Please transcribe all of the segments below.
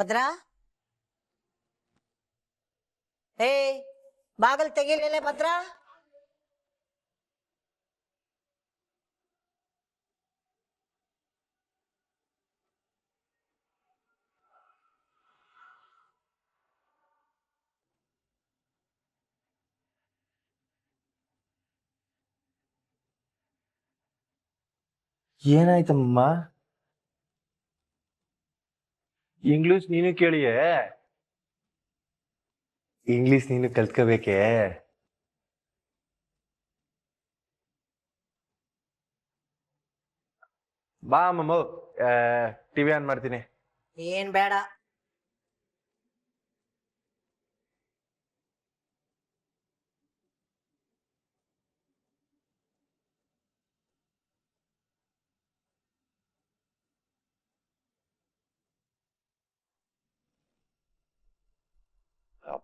ಭದ್ರಾ? ಏ ಬಾಗಲ್ ತೆಗಿಲೇಲೆ ಭದ್ರಾ? ಏನಾಯ್ತಮ್ಮ? ಇಂಗ್ಲಿಷ್ ನೀನು ಕೇಳಿಯೇ? ಇಂಗ್ಲಿಷ್ ನೀನು ಕಲ್ತ್ಕೋಬೇಕೆ? ಬಾ ಅಮ್ಮಮ್ಮ ಟಿವಿ ಆನ್ ಮಾಡ್ತೀನಿ. ಏನ್ ಬೇಡ.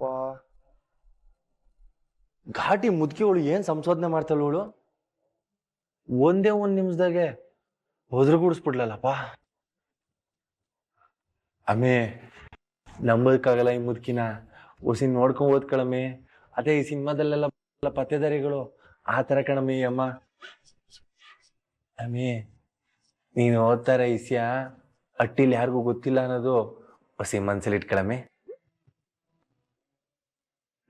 ಅಪ್ಪ ಘಾಟಿ ಮುದುಕಿಗಳು ಏನ್ ಸಂಶೋಧನೆ ಮಾಡ್ತಾಳವಳು ಒಂದೇ ಒಂದ್ ನಿಮಿಷದಾಗೆ ಒದ್ರಗೂಡಿಸ್ಬಿಡ್ಲಲ್ಲಪ್ಪ ಅಮ್ಮೆ ನಂಬೋದಕ್ಕಾಗಲ್ಲ ಈ ಮುದುಕಿನ. ಉಸಿ ನೋಡ್ಕೊಂಡ್ ಓದ್ಕಳಮ್ಮೆ. ಅದೇ ಈ ಸಿನಿಮಾದಲ್ಲೆಲ್ಲ ಪತ್ತೆದಾರಿಗಳು. ಆ ತರ ಕಣಮ್ಮೆ ಈ ಅಮ್ಮ. ಅಮ್ಮೆ, ನೀನು ಓದ್ತಾರ ಇಸ್ಯಾ ಅಟ್ಟಿಲಿ ಯಾರಿಗೂ ಗೊತ್ತಿಲ್ಲ ಅನ್ನೋದು ಹೊಸಿ ಮನ್ಸಲ್ಲಿ ಇಟ್ಕೊಳಮ್ಮೆ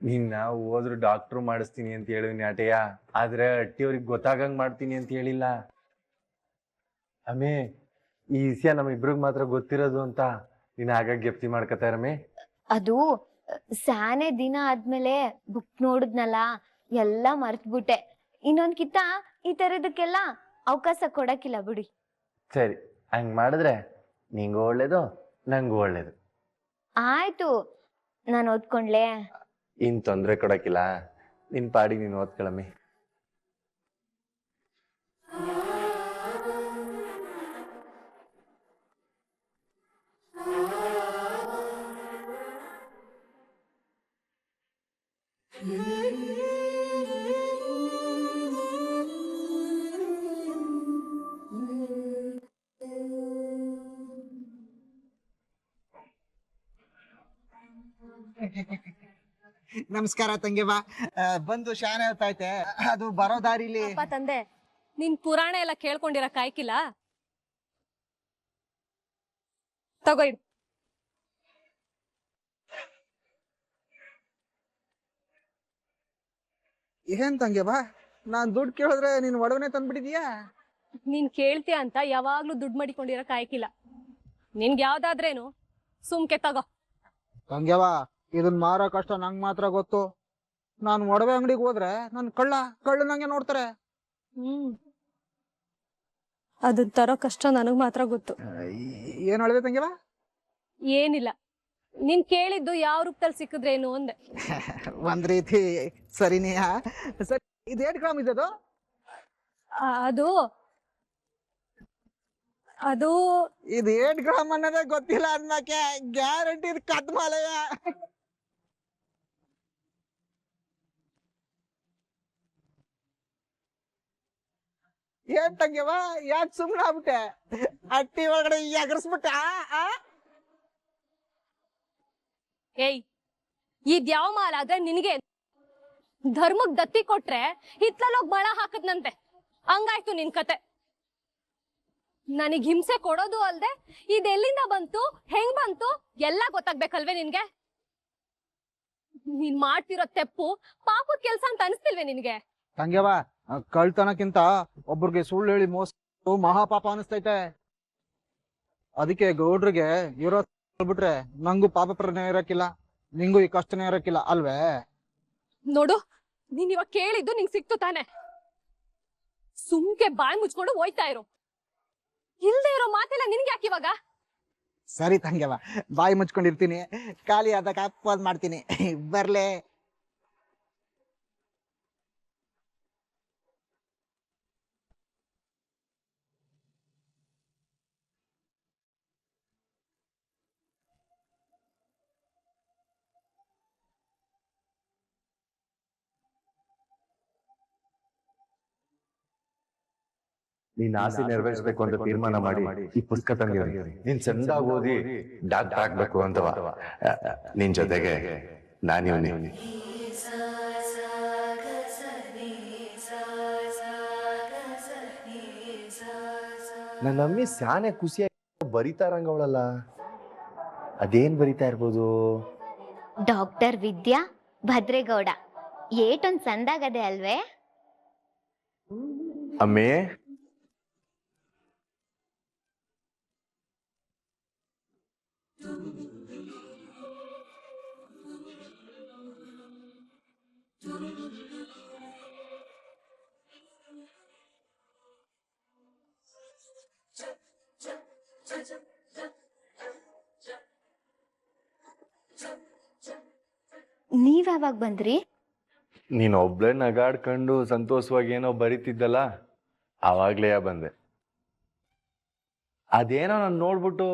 ನಿನ್ನ ಹೋದ್ರು ಡಾಕ್ಟ್ರು ಮಾಡಿಸ್ತೀನಿ ಅಂತ ಹೇಳಿವ್ನಿ ನಾಟೆಯ ಆದ್ರೆ ಅಟ್ಟಿಯವ್ರಿಗೆ ಗೊತ್ತಾಗಂಗ್ ಮಾಡ್ತೀನಿ ಅಂತ ಹೇಳಿಲ್ಲ. ಅಮೇ ಈ ವಿಷಯ ನಮ್ಮಿಬ್ರಿಗೆ ಮಾತ್ರ ಗೊತ್ತಿರೋದು ಅಂತ ನೀನ್ ಆಗಾಗ ಗೆಪ್ತಿ ಮಾಡ್ಕತಾರಮ್ಮೆ ಅದು ಸಾನೆ ದಿನ ಆದ್ಮೇಲೆ ಬುಕ್ ನೋಡಿದ್ನಲ್ಲ ಎಲ್ಲ ಮರ್ತ್ಬಿಟ್ಟೆ. ಇನ್ನೊಂದ್ ಕಿತ್ತ ಈ ತರದಕ್ಕೆಲ್ಲ ಅವಕಾಶ ಕೊಡಕ್ಕಿಲ್ಲ ಬಿಡಿ. ಸರಿ ಹಂಗ್ ಮಾಡಿದ್ರೆ ನಿಂಗೂ ಒಳ್ಳೇದು ನಂಗೂ ಒಳ್ಳೇದು. ಆಯ್ತು ನಾನು ಓದ್ಕೊಂಡ್ಲೆ. ಇನ್ ತೊಂದರೆ ಕೊಡೋಕ್ಕಿಲ್ಲ. ನಿನ್ನ ಪಾಡಿಗೆ ನೀನು ಓದ್ಕೊಳಮ್ಮೆ. ನಮಸ್ಕಾರ ತಂಗಿ ಆ, ಬಂದು ಶಾನೆ ಹೊತ್ತಾಯ್ತೆ ಅದು ಬರೋ ದಾರಿಲಿ. ಅಪ್ಪ ತಂದೆ ನಿನ್ ಪುರಾಣ ಎಲ್ಲ ಕೇಳ್ಕೊಂಡಿರ ಕಾಯ್ಕಿಲ್ಲ? ತಗೋ ಇಡು. ಏನ್ ಬಾ? ನಾನ್ ದುಡ್ಡು ಕೇಳಿದ್ರೆ ನೀನ್ ಒಡವನೆ ತಂದ್ಬಿಟ್ಟಿದ್ಯಾ? ನೀನ್ ಕೇಳ್ತೀಯ ಅಂತ ಯಾವಾಗ್ಲೂ ದುಡ್ಡು ಮಡಿಕೊಂಡಿರ ಕಾಯ್ಕಿಲ್ಲ. ನಿನ್ಗೆ ಯಾವ್ದಾದ್ರೇನು ಸುಮ್ಕೆ ತಗೋ. ತಂಗ್ಯವ ಇದನ್ ಮಾರೋ ಕಷ್ಟ ನಂಗ್ ಮಾತ್ರ ಗೊತ್ತು. ನಾನ್ ಒಡವೆ ಅಂಗಡಿಗೆ ಹೋದ್ರೆ ನನ್ ಕಳ್ಳ ಕಳ್ಳ ನಂಗೆ ನೋಡ್ತಾರೆ. ಹ್ಮ್. ಅದನ್ ತರೋ ಕಷ್ಟ ನನಗ್ ಮಾತ್ರ ಗೊತ್ತು. ಏನ್ ಹೇಳಿದೆ ತಂಗಿವ? ಏನಿಲ್ಲ. ನಿನ್ ಕೇಳಿದ್ದು ಯಾವ ರೂಪದಲ್ಲಿ ಸಿಕ್ಕಿದ್ರೇನು ಅಂದೆ. ಒಂದ್ ರೀತಿ ಸರಿನೇ ಸರಿ ಇದು ಏಟ್ ಗ್ರಾಮ್ ಇದೆ ಅದು ಆ, ಅದು ಅದು ಇದು ಏಟ್ ಗ್ರಾಮ್ ಅನ್ನೋದೇ ಗೊತ್ತಿಲ್ಲ ಅನ್ನಕ್ಕೆ ಗ್ಯಾರಂಟಿ ಇದು ಕದ್ಮಾಲಯ. ಏನ್ ತಂಗ್ಯವ ಯಾಕೆ ಸುಮ್ನ ಆಗ್ಬಿಟ್ಟೆ? ಅಟ್ಟಿ ಒಳಗಡೆ ಎಗರ್ಸ್ಬಿಟ್ಟ ಆ ಏಯ್ ಇದ್ಯಾವ ಮಾಲ ಆದ್ರೆ ನಿನಗೆ ಧರ್ಮಕ್ ದತ್ತಿ ಕೊಟ್ರೆ ಹಿತ್ಲಲ್ಲೋಗ್ ಬಳ ಹಾಕದ್ನಂತೆ. ಹಂಗಾಯ್ತು ನಿನ್ ಕತೆ. ನನಗ್ ಹಿಂಸೆ ಕೊಡೋದು ಅಲ್ದೆ ಇದೆಲ್ಲಿಂದ ಬಂತು ಹೆಂಗ್ ಬಂತು ಎಲ್ಲ ಗೊತ್ತಾಗ್ಬೇಕಲ್ವೇ ನಿನ್ಗೆ? ನೀನ್ ಮಾಡ್ತಿರೋ ತೆಪ್ಪು ಪಾಪದ ಕೆಲ್ಸ ಅಂತ ಅನಿಸ್ತಿಲ್ವೇ ನಿನ್ಗೆ? ತಂಗ್ಯವ ಕಳ್ತನಕ್ಕಿಂತ ಒಬ್ರಿಗೆ ಸುಳ್ಳು ಹೇಳಿ ಮೋಸ ಮಹಾಪಾಪ ಅನಿಸ್ತೈತೆ. ಅದಕ್ಕೆ ಗೌಡ್ರಿಗೆ ಇರೋ ಬಿಟ್ರೆ ನಂಗೂ ಪಾಪ ಪ್ರಜ್ಞೆ ಇರಕ್ಕಿಲ್ಲ ನಿಂಗೂ ಈ ಕಷ್ಟನೇ ಇರಕ್ಕಿಲ್ಲ ಅಲ್ವೇ? ನೋಡು ನೀನ್ ಇವಾಗ ಕೇಳಿದ್ದು ನಿಂಗ್ ಸಿಕ್ತು ತಾನೆ. ಸುಮ್ಕೆ ಬಾಯ್ ಮುಚ್ಕೊಂಡು ಹೋಯ್ತಾ ಇರು. ಇಲ್ದೇ ಇರೋ ಮಾತೆಲ್ಲ ನಿನ್ಗೆ ಯಾಕೆ ಇವಾಗ? ಸರಿ ತಂಗ್ಯವ ಬಾಯಿ ಮುಚ್ಕೊಂಡಿರ್ತೀನಿ ಖಾಲಿ ಆದಾಗ ಅಪ್ಪದ್ ಮಾಡ್ತೀನಿ. ಬರ್ಲೆ. ನೀನ್ ಆಸೆ ನೆರವೇರಿಸ್ಬೇಕು ಅಂತ ತೀರ್ಮಾನ ಮಾಡಿ ಈ ಪುಸ್ತಕ ತಂದಿದ್ದೀನಿ. ನೀನ್ ಚಂದ ಓದಿ ಡಾಕ್ಟರ್ ಆಗ್ಬೇಕು ಅಂತವ. ನಿನ್ ಜೊತೆಗೆ ನಾನಿವ್ನಿ ನನ್ನ ಅಮ್ಮಿ ಸ್ಯಾನೆ ಖುಷಿಯಾಗಿ ಬರಿತಾ ಅವಳಲ್ಲ ಅದೇನ್ ಬರಿತಾ ಇರ್ಬೋದು? ಡಾಕ್ಟರ್ ವಿದ್ಯಾ ಭದ್ರೇಗೌಡ. ಏಟೊಂದ್ ಸಂದಾಗದೆ ಅಲ್ವೇ? ಅಮ್ಮೇ ಯಾವಾಗ ಬಂದ್ರಿ? ನೀನ್ ಒಬ್ಳೆ ನಗಾಡ್ಕೊಂಡು ಸಂತೋಷವಾಗಿ ಏನೋ ಬರಿತಿದ್ದಲ್ಲ ಅವಾಗ್ಲೇ ಬಂದೆ. ಅದೇನೋ ನಾನು ನೋಡ್ಬಿಟ್ಟು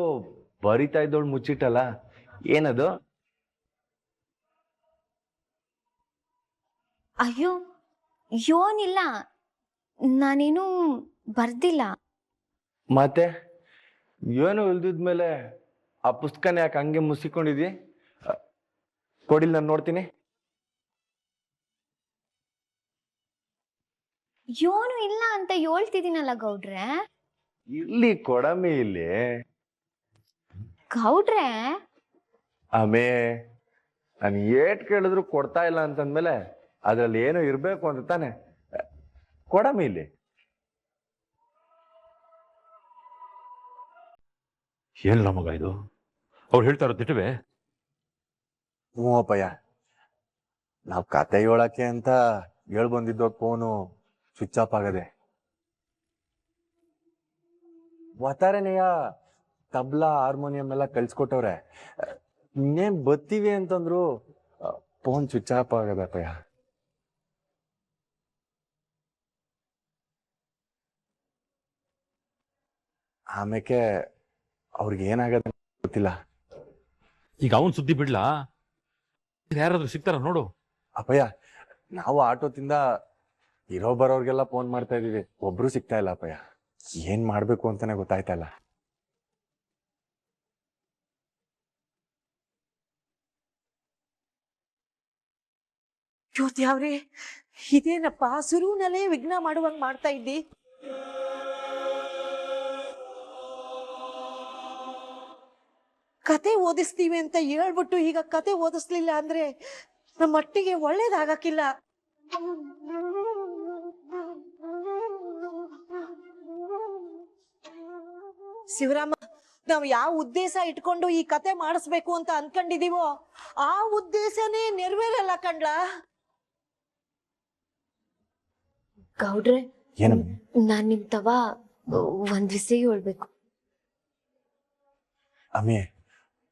ಬರಿತಾ ಇದ್ದೋಳು ಮುಚ್ಚಿಟ್ಟಲ್ಲ ಏನದು? ಅಯ್ಯೋ ಯೋನಿಲ್ಲ. ನಾನೇನು ಬರ್ದಿಲ್ಲ. ಮತ್ತೆ? ಏನು ಇಲ್ದಿದ್ಮೇಲೆ ಆ ಪುಸ್ತಕನ ಯಾಕೆ ಹಂಗೆ ಮುಸಿಕೊಂಡಿದ್ದಿ ಅ, ಕೊಡಿಲ್ ನಾನು ನೋಡ್ತೀನಿ. ಯೋನು ಇಲ್ಲ ಅಂತ ಹೇಳ್ತಿದ್ದೀನಲ್ಲ ಗೌಡ್ರೆ? ಇಲ್ಲಿ ಕೊಡಮೆ ಇಲ್ಲಿ. ಗೌಡ್ರೆ? ಆಮೇ ನಾನು ಏಟ್ ಕೇಳಿದ್ರು ಕೊಡ್ತಾ ಇಲ್ಲ ಅಂತಂದ್ಮೇಲೆ ಅದ್ರಲ್ಲಿ ಏನೋ ಇರ್ಬೇಕು ಅಂತ ತಾನೆ. ಕೊಡಮೆ ಇಲ್ಲಿ. ಏನಿಲ್ಲ ಮಗ ಇದು? ಅವ್ರು ಹೇಳ್ತಾ ಇರೋದು ದಿಟವೇ ಹ್ಞೂ ಅಪ್ಪಯ್ಯ. ನಾವು ಕತೆ ಹೇಳಕ್ಕೆ ಅಂತ ಹೇಳ್ಬಂದಿದ್ದೋ ಫೋನು. ಸ್ವಿಚ್ ಆಫ್ ಆಗದೆ ವತಾರನೆಯ ತಬ್ಲಾ ಹಾರ್ಮೋನಿಯಂ ಎಲ್ಲ ಕಳ್ಸಿಕೊಟ್ಟವ್ರೆ. ಇನ್ನೇನ್ ಬತ್ತೀವಿ ಅಂತಂದ್ರು ಫೋನ್ ಸ್ವಿಚ್ ಆಫ್ ಆಗದೆ ಅಪ್ಪಯ್ಯ ಆಮೇಲೆ ಅವ್ರಿಗೆ ಏನಾಗದೆ ಗೊತ್ತಿಲ್ಲ. ಈಗ ಅವನ್ ಸುದ್ದಿ ಬಿಡ್ಲಾ? ಯಾರಾದ್ರೂ ಸಿಗ್ತಾರ ನೋಡು. ಅಪ್ಪಯ್ಯ ನಾವು ಆಟೋದಿಂದ ಇರೋ ಬರೋರ್ಗೆಲ್ಲ ಫೋನ್ ಮಾಡ್ತಾ ಇದೀವಿ ಒಬ್ರು ಸಿಗ್ತಾ ಇಲ್ಲ ಅಪ್ಪಯ್ಯ. ಏನ್ ಮಾಡ್ಬೇಕು ಅಂತಾನೆ ಗೊತ್ತಾಯ್ತಲ್ಲ ಇಲ್ಲ. ಜ್ಯೋತಿಯವ್ರೆ ಇದೇನಪ್ಪ? ಸುರುವಿನಲ್ಲೇ ವಿಘ್ನ ಮಾಡುವಂಗ್ ಮಾಡ್ತಾ ಇದ್ದಿ? ಕತೆ ಓದಿಸ್ತೀವಿ ಅಂತ ಹೇಳ್ಬಿಟ್ಟು ಈಗ ಕತೆ ಓದಿಸ್ಲಿಲ್ಲ ಅಂದ್ರೆ ನಮ್ಮ ಮಟ್ಟಿಗೆ ಒಳ್ಳೇದಾಗಕ್ಕಿಲ್ಲ. ಶಿವರಾಮ ನಾವು ಯಾವ ಉದ್ದೇಶ ಇಟ್ಕೊಂಡು ಈ ಕತೆ ಮಾಡಿಸ್ಬೇಕು ಅಂತ ಅನ್ಕೊಂಡಿದೀವೋ ಆ ಉದ್ದೇಶನೇ ನೆರವೇರಲ್ಲ ಕಂಡ್ಲ? ಗೌಡ್ರೆ ಏನಮ್ಮ? ನಾನ್ ನಿಮ್ ತವ ಒಂದ್ ವಿಷಯ ಹೇಳ್ಬೇಕು. ಅಮ್ಮಿ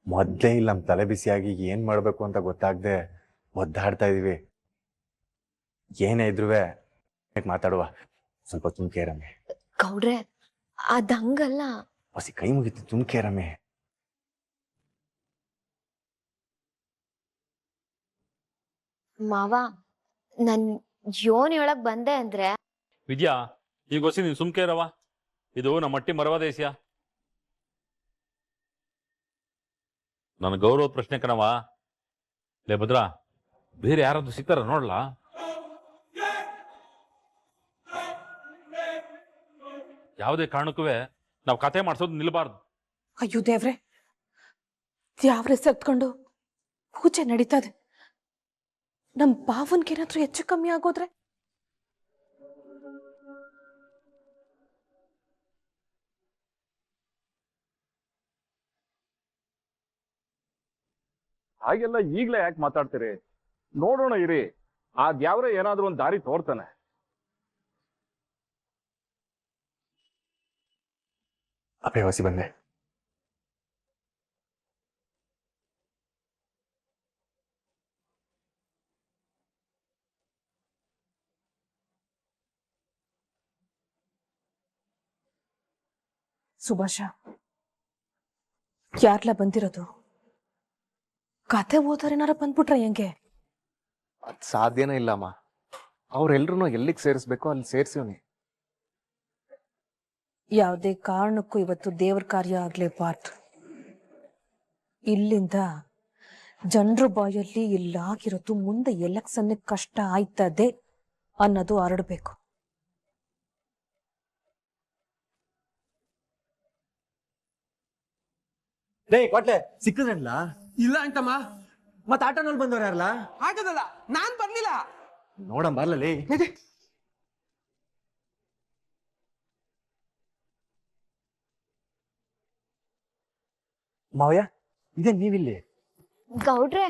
ಮೊದ್ಲೇ ಇಲ್ಲ ನಮ್ ತಲೆ ಬಿಸಿಯಾಗಿ ಏನ್ ಮಾಡ್ಬೇಕು ಅಂತ ಗೊತ್ತಾಗ್ದೆ ಒದ್ದಾಡ್ತಾ ಇದೀವಿ. ಏನೇ ಇದ್ರುವೆ ಮಾತಾಡುವ. ಸ್ವಲ್ಪ ತುಮ್ಕೇರಮ್ಮೆ ಗೌಡ್ರೆ ಅದ್ ಹಂಗಲ್ಲ ಹೊಸಿ ಕೈ ಮುಗಿತು ತುಮ್ಕೇರಮ್ಮೆ ಮಾವ ನನ್ ಯೋನ್ ಹೇಳಕ್ ಬಂದೆ ಅಂದ್ರೆ. ವಿದ್ಯಾ ಈಗ ಹೊಸಿ ನೀನ್ ಸುಮ್ಕೆ ಇರವ ಇದು ನಮ್ಮ ಮಟ್ಟಿ ಮರವ ದೇಶ ನನ್ನ ಗೌರವ ಪ್ರಶ್ನೆ ಕಣವ ಲೇ ಭದ್ರಾ ಬೇರೆ ಯಾರಾದ್ರೂ ಸಿಗ್ತಾರ ನೋಡ್ಲಾ? ಯಾವುದೇ ಕಾರಣಕ್ಕೂ ನಾವು ಕತೆ ಮಾಡಿಸೋದು ನಿಲ್ಬಾರ್ದು. ಅಯ್ಯೋ ದೇವ್ರೆ ದೇವ್ರೆ ಸತ್ಕೊಂಡು ಪೂಜೆ ನಡೀತದೆ ನಮ್ ಭಾವನ್ಗೇನಾದ್ರೂ ಹೆಚ್ಚು ಕಮ್ಮಿ ಆಗೋದ್ರೆ? ಹಾಗೆಲ್ಲ ಈಗ್ಲೇ ಯಾಕೆ ಮಾತಾಡ್ತೀರಿ? ನೋಡೋಣ ಇರಿ. ಆ ದ್ಯಾವ್ರೆ ಏನಾದ್ರೂ ಒಂದ್ ದಾರಿ ತೋರ್ತಾನೆ. ಹೊಸಿ ಬಂದೆ ಸುಭಾಷ ಯಾರ್ಲ ಬಂದಿರೋದು ಕತೆ ಓದೋರೇನಾರ ಬಂದ್ಬಿಟ್ರ ಹೆಂಗೆ ಅದ್ ಸಾಧ್ಯನೇ ಇಲ್ಲಮ್ಮ ಅವ್ರೆಲ್ರು ಎಲ್ಲಿಗೆ ಸೇರಿಸ್ಬೇಕೋ ಅಲ್ಲಿ ಸೇರ್ಸಿವ್ನಿ ಯಾವುದೇ ಕಾರಣಕ್ಕೂ ಇವತ್ತು ದೇವರ ಕಾರ್ಯ ಆಗ್ಲೇಬಾರ್ದು ಇಲ್ಲಿಂದ ಜನರ ಬಾಯಲ್ಲಿ ಇಲ್ಲಾಗಿರೋದು ಮುಂದೆ ಎಲೆಕ್ಷನ್ ಕಷ್ಟ ಆಯ್ತದೆ ಅನ್ನೋದು ಹರಡ್ಬೇಕು. ಕೊಟ್ಲೆ ಸಿಕ್ಕದ್ರಲ್ಲ ಇಲ್ಲ ಅಂತಮ್ಮ. ಮತ್ ಆಟೋನಲ್ಲಿ ಬಂದವ್ರ ಯಾರಲ್ಲ? ಆಗದಲ್ಲ ನಾನ್ ಬರ್ಲಿಲ್ಲ. ನೋಡಂ ಬರ್ಲೇ ಮಾವಯ್ಯ ಇದೇ ನೀವಿಲ್ಲಿ? ಗೌಡ್ರೆ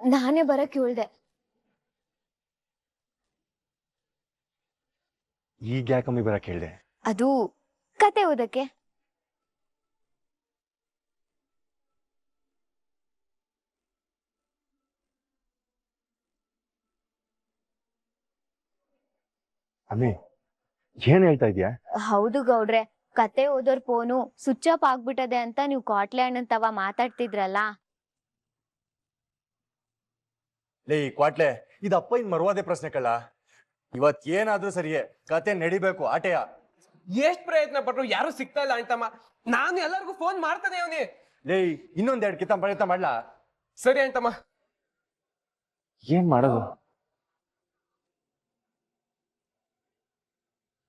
ನಾನೇ ಬರಕ್ ಹೇಳ್ದೆ ಈಗ ಯಾಕಮ್ಮಿ ಬರಕ್ ಹೇಳ್ದೆ? ಅದು ಕತೆ ಓದಕ್ಕೆ. ಅಮ್ಮಿ ಏನ್ ಹೇಳ್ತಾ ಇದೀಯಾ? ಹೌದು ಗೌಡ್ರೆ ಕತೆ ಓದೋರ್ ಫೋನು ಸ್ವಿಚ್ ಆಫ್ ಆಗ್ಬಿಟ್ಟದೆ ಅಂತ ನೀವು ಕಾಟ್ಲೆ ಅಂತ ತವ ಮಾತಾಡ್ತಿದ್ರಲ್ಲ? ಲೇ ಕ್ವಾಟ್ಲೆ ಇದು ಅಪ್ಪ ಇನ್ ಮರುವಾದೆ ಪ್ರಶ್ನೆ ಕಳ್ಳ. ಇವತ್ ಏನಾದ್ರೂ ಸರಿಯೇ ಕತೆ ನಡಿಬೇಕು ಆಟೆಯ. ಎಷ್ಟ್ ಪ್ರಯತ್ನ ಪಟ್ರು ಯಾರು ಸಿಗ್ತಾ ಇಲ್ಲ ಅಂತಮ್ಮ. ನಾನು ಎಲ್ಲರಿಗೂ ಫೋನ್ ಮಾಡ್ತಾನೆ ಅವನಿ. ಲೇ ಇನ್ನೊಂದೆರಡು ಕಿತ್ತ ಪ್ರಯತ್ನ ಮಾಡ್ಲಾ? ಸರಿ ಅಂತಮ್ಮ. ಏನ್ ಮಾಡೋದು?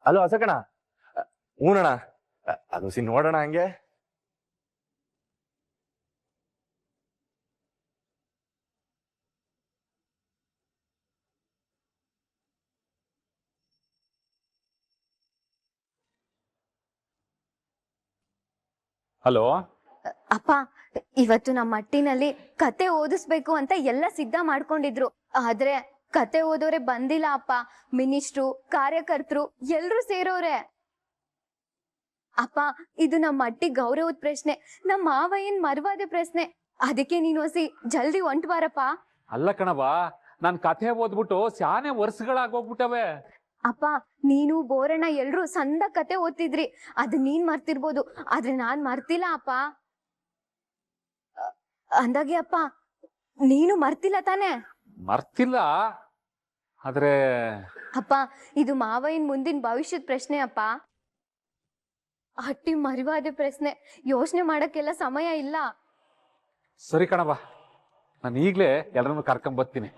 ಹಲೋ ಅಸಕಣ. ಊನಣ್ಣ ಅದು ಸಿ ನೋಡೋಣ ಹಂಗೆ. ಹಲೋ? ಅಪ್ಪ, ಇವತ್ತು ನಮ್ಮ ಮಟ್ಟಿನಲ್ಲಿ ಕತೆ ಓದಿಸ್ಬೇಕು ಅಂತ ಎಲ್ಲ ಸಿದ್ಧ ಮಾಡ್ಕೊಂಡಿದ್ರು. ಆದ್ರೆ ಕತೆ ಓದೋರೆ ಬಂದಿಲ್ಲ ಅಪ್ಪ. ಮಿನಿಸ್ಟ್ರು, ಕಾರ್ಯಕರ್ತರು ಎಲ್ರು ಸೇರೋರೆ. ಅಪ್ಪ ಇದು ನಮ್ಮ ಅಟ್ಟಿ ಗೌರವದ ಪ್ರಶ್ನೆ. ನಮ್ಮ ಮಾವಯ್ಯನ್ ಮರ್ವಾದ ಪ್ರಶ್ನೆ. ಅದಕ್ಕೆ ನೀನು ಹೊಸಿ ಜಲ್ದಿ ಹೊಂಟ್ ಬಾರಪ್ಪ ಅಲ್ಲ ಕಣವ ನನ್ ಕಥೆ ಓದ್ಬಿಟ್ಟು ಶಾನೆ ವರ್ಷಗಳಾಗೋಗ್ಬಿಟ್ಟವೆ. ಅಪ್ಪ ನೀನು ಬೋರಣ್ಣ ಎಲ್ರು ಸಂದ ಕತೆ ಓದ್ತಿದ್ರಿ. ಅದ್ ನೀನ್ ಮರ್ತಿರ್ಬೋದು. ಆದ್ರೆ ನಾನ್ ಮರ್ತಿಲ್ಲ ಅಪ್ಪ. ಅ- ಅಂದಾಗೆ ಅಪ್ಪ ನೀನು ಮರ್ತಿಲ್ಲ ತಾನೇ? ಮರ್ತಿಲ್ಲ. ಆದ್ರೆ ಅಪ್ಪ ಇದು ಮಾವಯ್ಯನ್ ಮುಂದಿನ ಭವಿಷ್ಯದ ಪ್ರಶ್ನೆ ಅಪ್ಪ. ಹಟ್ಟಿ ಮರಿವಾದ ಪ್ರಶ್ನೆ. ಯೋಚನೆ ಮಾಡಕ್ಕೆಲ್ಲ ಸಮಯ ಇಲ್ಲ. ಸರಿ ಕಣವ ನಾನು ಈಗ್ಲೇ ಎಲ್ಲರನ್ನು ಕರ್ಕೊಂಡ್ ಬರ್ತೀನಿ